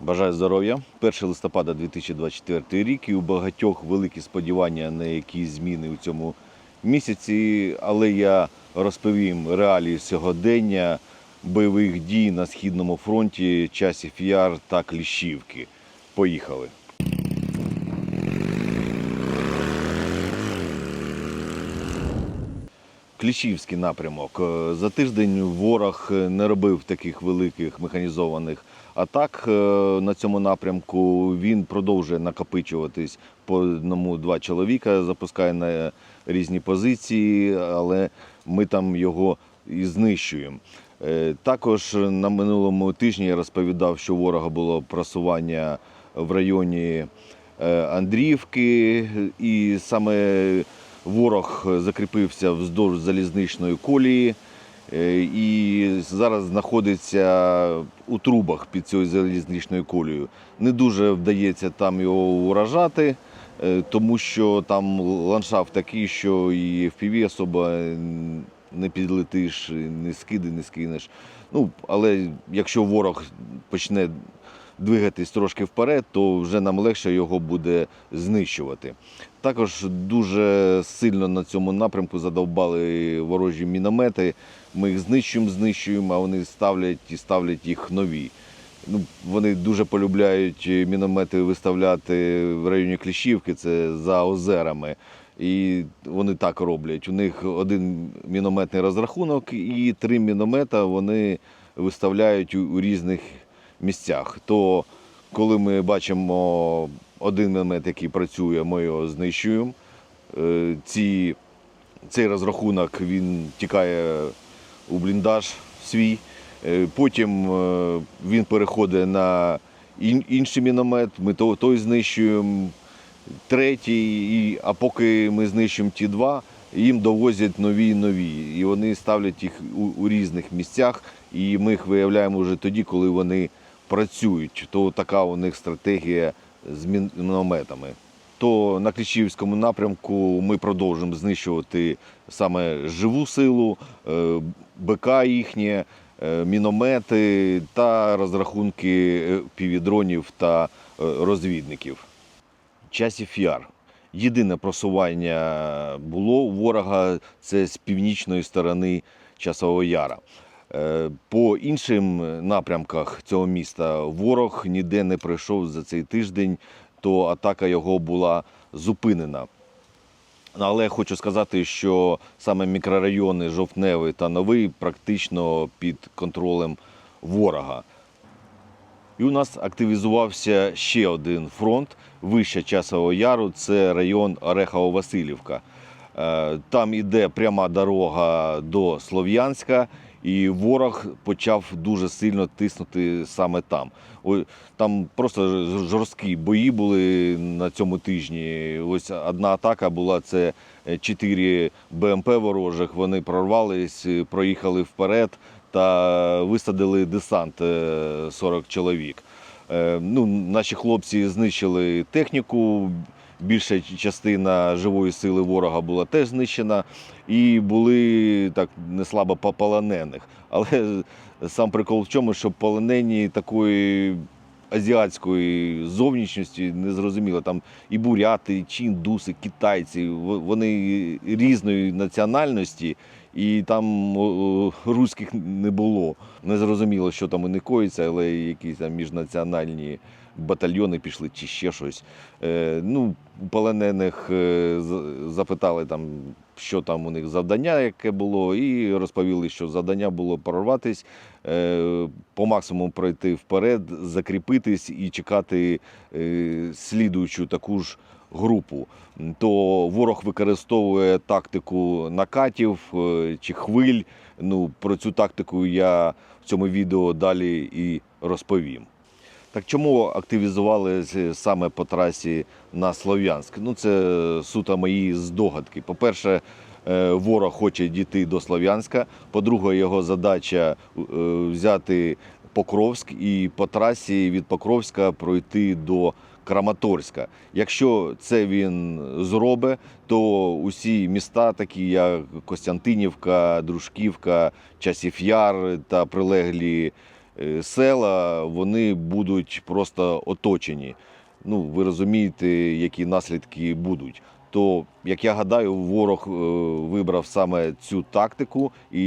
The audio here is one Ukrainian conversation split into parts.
Бажаю здоров'я. 1 листопада 2024 рік і у багатьох великі сподівання на якісь зміни у цьому місяці, але я розповім реалії сьогодення бойових дій на східному фронті, часів яр та Кліщівки. Поїхали. Кліщівський напрямок. Е, За тиждень ворог не робив таких великих механізованих атак е, на цьому напрямку. Він продовжує накопичуватись по одному-два чоловіка, запускає на різні позиції, але ми там його і знищуємо. Е, Також на минулому тижні я розповідав, що ворога було просування в районі е, Андріївки, і саме ворог закріпився вздовж залізничної колії е, і зараз знаходиться у трубах під цією залізничною колією. Не дуже вдається там його уражати, е, тому що там ландшафт такий, що і FPV особо не підлетиш, не скиди, не скинеш. Ну, але якщо ворог почне двигатись трошки вперед, то вже нам легше його буде знищувати. Також дуже сильно на цьому напрямку задовбали ворожі міномети. Ми їх знищуємо, знищуємо, а вони ставлять і ставлять їх нові. Ну, вони дуже полюбляють міномети виставляти в районі Кліщівки, це за озерами. І вони так роблять. У них один мінометний розрахунок і три міномета вони виставляють у різних місцях. То коли ми бачимо один міномет, який працює, ми його знищуємо. Е, Ці, цей розрахунок він тікає у бліндаж свій. Е, Потім е, він переходить на інший міномет, ми то- той знищуємо, третій, а поки ми знищимо ті два, їм довозять нові і нові. І вони ставлять їх у різних місцях, і ми їх виявляємо вже тоді, коли вони працюють. То така у них стратегія з мін- мінометами. То на Кліщівському напрямку ми продовжуємо знищувати саме живу силу, е, БК їхнє, е, міномети та розрахунки е, півдронів та розвідників. Часів Яр. Єдине просування було у ворога це з північної сторони Часового Яра. Е, По іншим напрямках цього міста ворог ніде не пройшов за цей тиждень, то атака його була зупинена. Але хочу сказати, що саме мікрорайони Жовтневий та Новий практично під контролем ворога. І у нас активізувався ще один фронт вище Часового Яру, це район Орехово-Василівка. Е, Там іде пряма дорога до Слов'янська, і ворог почав дуже сильно тиснути саме там. Там просто жорсткі бої були на цьому тижні. Ось одна атака була це 4 БМП ворожих. Вони прорвались, е, проїхали вперед та висадили десант е, 40 чоловік. Е, Ну, наші хлопці знищили техніку. Більша частина живої сили ворога була теж знищена, і були так неслабо полонених. Але сам прикол в чому, що полонені такої азіатської зовнішності не зрозуміло. Там і буряти, і чіндуси, китайці, вони різної національності, і там руських не було. Не зрозуміло, що там і не коїться, але якісь там міжнаціональні батальйони пішли чи ще щось. Е, ну, полонених е, запитали там, що там у них завдання, яке було, і розповіли, що завдання було прорватись, е, по максимуму пройти вперед, закріпитись і чекати е, слідуючу таку ж групу. То ворог використовує тактику накатів е, чи хвиль. Ну, про цю тактику я в цьому відео далі і розповім. Так чому активізували саме по трасі на Слов'янськ? Ну, це суто мої здогадки. По-перше, е, ворог хоче дійти до Слов'янська. По-друге, його задача е, взяти Покровськ і по трасі від Покровська пройти до Краматорська. Якщо це він зробить, то усі міста, такі як Костянтинівка, Дружківка, Часів Яр та прилеглі села вони будуть просто оточені. Ну, ви розумієте, які наслідки будуть. То, як я гадаю, ворог е, вибрав саме цю тактику, і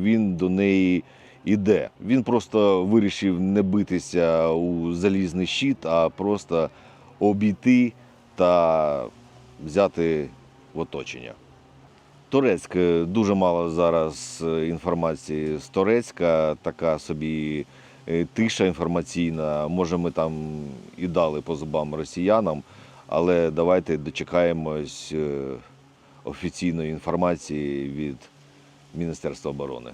він до неї іде. Він просто вирішив не битися у залізний щит, а просто обійти та взяти в оточення. Торецьк е, дуже мало зараз е, інформації з Торецька, така собі е, тиша інформаційна. Може, ми там і дали по зубам росіянам, але давайте дочекаємось офіційної інформації від Міністерства оборони.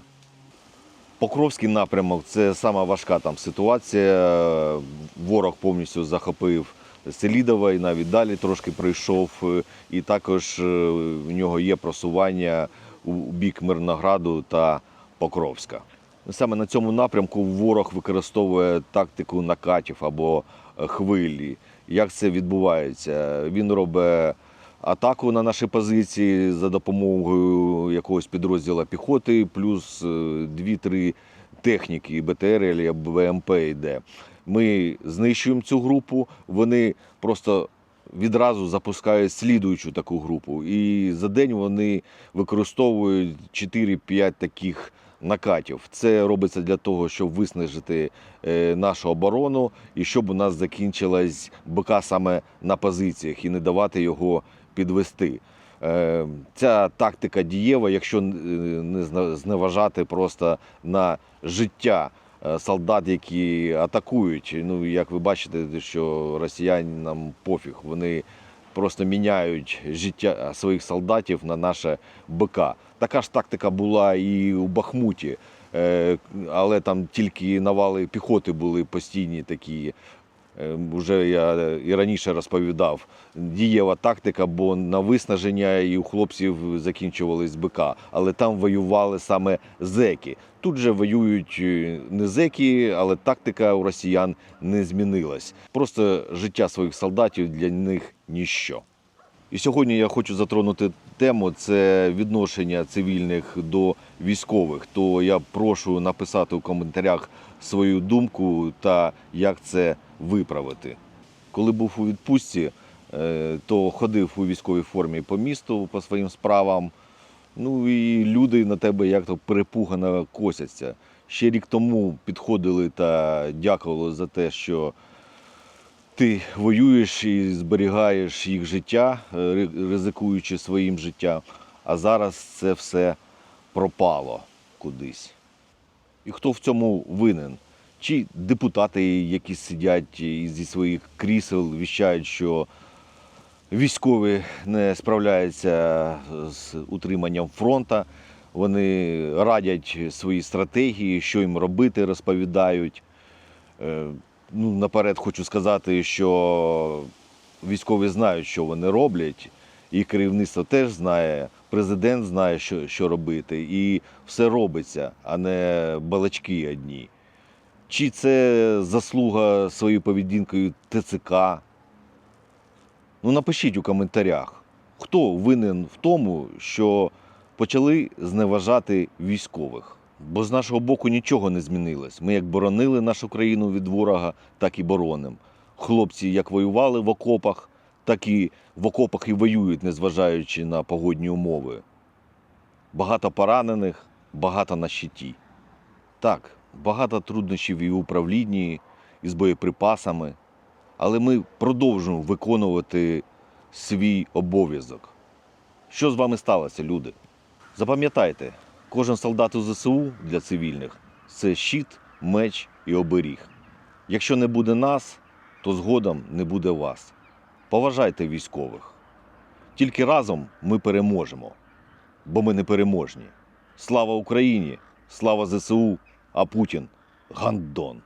Покровський напрямок це сама важка там ситуація. Ворог повністю захопив Селідова і навіть далі трошки пройшов. Е, І також е, в нього є просування у бік Мирнограду та Покровська. Саме на цьому напрямку ворог використовує тактику накатів або е, хвилі. Як це відбувається? Він робить атаку на наші позиції за допомогою якогось підрозділу піхоти, плюс е, 2-3 техніки, БТР або БМП йде. Ми знищуємо цю групу, вони просто відразу запускають слідуючу таку групу. І за день вони використовують 4-5 таких накатів. Це робиться для того, щоб виснажити е, нашу оборону і щоб у нас закінчилась БК саме на позиціях і не давати його підвести. Е, Ця тактика дієва, якщо е, не зневажати просто на життя солдат, які атакують. Ну, як ви бачите, що росіянам пофіг, вони просто міняють життя своїх солдатів на наше БК. Така ж тактика була і у Бахмуті, е, але там тільки навали піхоти були постійні такі. Е, Уже я і раніше розповідав, дієва тактика, бо на виснаження і у хлопців закінчувались БК, але там воювали саме зеки. Тут же воюють е, не зеки, але тактика у росіян не змінилась. Просто життя своїх солдатів для них ніщо. І сьогодні я хочу затронути тему це відношення цивільних до військових. То я прошу написати у коментарях свою думку та як це виправити. Коли був у відпустці, е, то ходив у військовій формі по місту по своїм справам. Ну і люди на тебе як то перепугано косяться. Ще рік тому підходили та дякували за те, що ти воюєш і зберігаєш їх життя, е, ризикуючи своїм життям. А зараз це все пропало кудись. І хто в цьому винен? Чи депутати, які сидять зі своїх крісел, віщають, що військові не справляються з утриманням фронта, вони радять свої стратегії, що їм робити, розповідають. Е, Ну, наперед хочу сказати, що військові знають, що вони роблять, і керівництво теж знає, президент знає, що, що робити, і все робиться, а не балачки одні. Чи це заслуга своєю поведінкою ТЦК? Ну, напишіть у коментарях, хто винен в тому, що почали зневажати військових. Бо з нашого боку нічого не змінилось. Ми як боронили нашу країну від ворога, так і боронимо. Хлопці як воювали в окопах, так і в окопах і воюють, незважаючи на погодні умови. Багато поранених, багато на щиті. Так, багато труднощів і в управлінні, і з боєприпасами, але ми продовжуємо виконувати свій обов'язок. Що з вами сталося, люди? Запам'ятайте, кожен солдат у ЗСУ для цивільних це щит, меч і оберіг. Якщо не буде нас, то згодом не буде вас. Поважайте військових. Тільки разом ми переможемо, бо ми не переможні. Слава Україні! Слава ЗСУ! А Путін гандон!